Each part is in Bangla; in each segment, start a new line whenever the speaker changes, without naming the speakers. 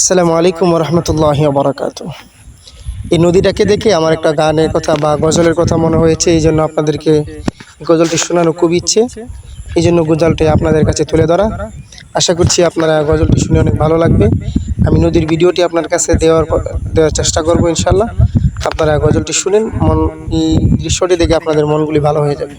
আসসালামু আলাইকুম রহমতুল্লাহ বারাকাত এই নদীটাকে দেখে আমার একটা গানের কথা বা গজলের কথা মনে হয়েছে, এই জন্য আপনাদেরকে গজলটি শোনানো খুব ইচ্ছে। এই জন্য গজলটি আপনাদের কাছে তুলে ধরা। আশা করছি আপনারা গজলটি শুনে অনেক ভালো লাগবে। আমি নদীর ভিডিওটি আপনার কাছে দেওয়ার দেওয়ার চেষ্টা করব ইনশাল্লাহ আপনারা গজলটি শুনেন, মন, এই দৃশ্যটি দেখে আপনাদের মনগুলি ভালো হয়ে যাবে।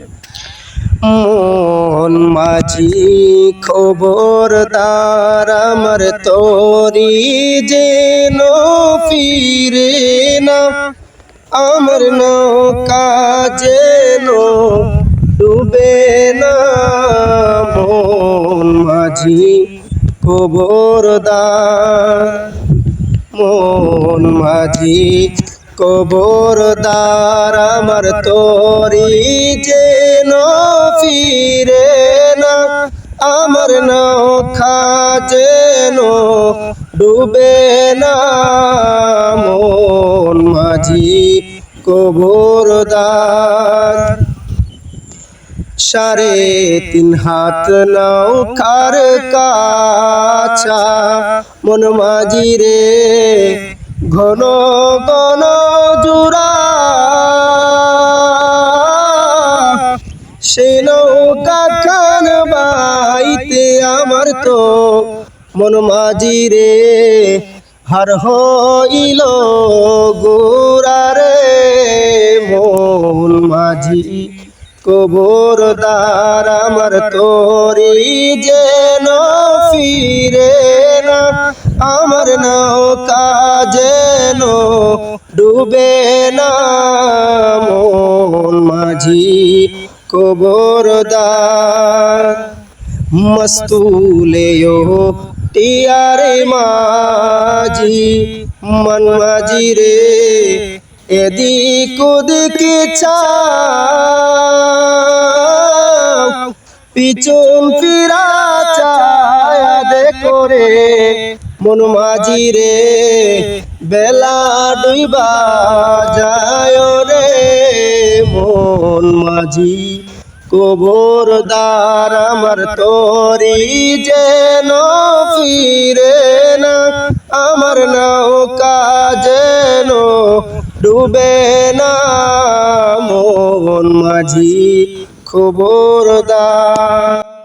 মন মাঝি খবরদার আমার তোরি যেন ফিরে না। আমার নৌকা যেন ডুবে না। মন মাঝি খবরদার মন মাঝি কবরদার আমার তোরি যেন ফিরে না, আমার নৌকা যেন ডুবে না। মন মাঝি কবরদার সাড়ে তিন হাত নৌকার কাছা, মন মাঝি রে ঘন ঘন জুড়া। সে নৌকা খান বাইতে আমার তো মন মাঝি রে। হার হইল গোরা রে, মন মাঝি। কবরদার আমার তোরি যেন ফিরে না, আমার নৌকা যেন ডুবে না। মন মাঝি কবরদার মস্তুলেও টিয়ারে মাঝি, মন মাঝি রে। এদিক ওদিকে চা পিছন ফিরা চায়াদ করে মন মাঝি রে, বেলা ডুইবা যায় রে, মন মাঝি কবরদার আমার তোরি যেন ফিরে না, আমার নৌকা যেন ডুবে না মন মাঝি খবরদার।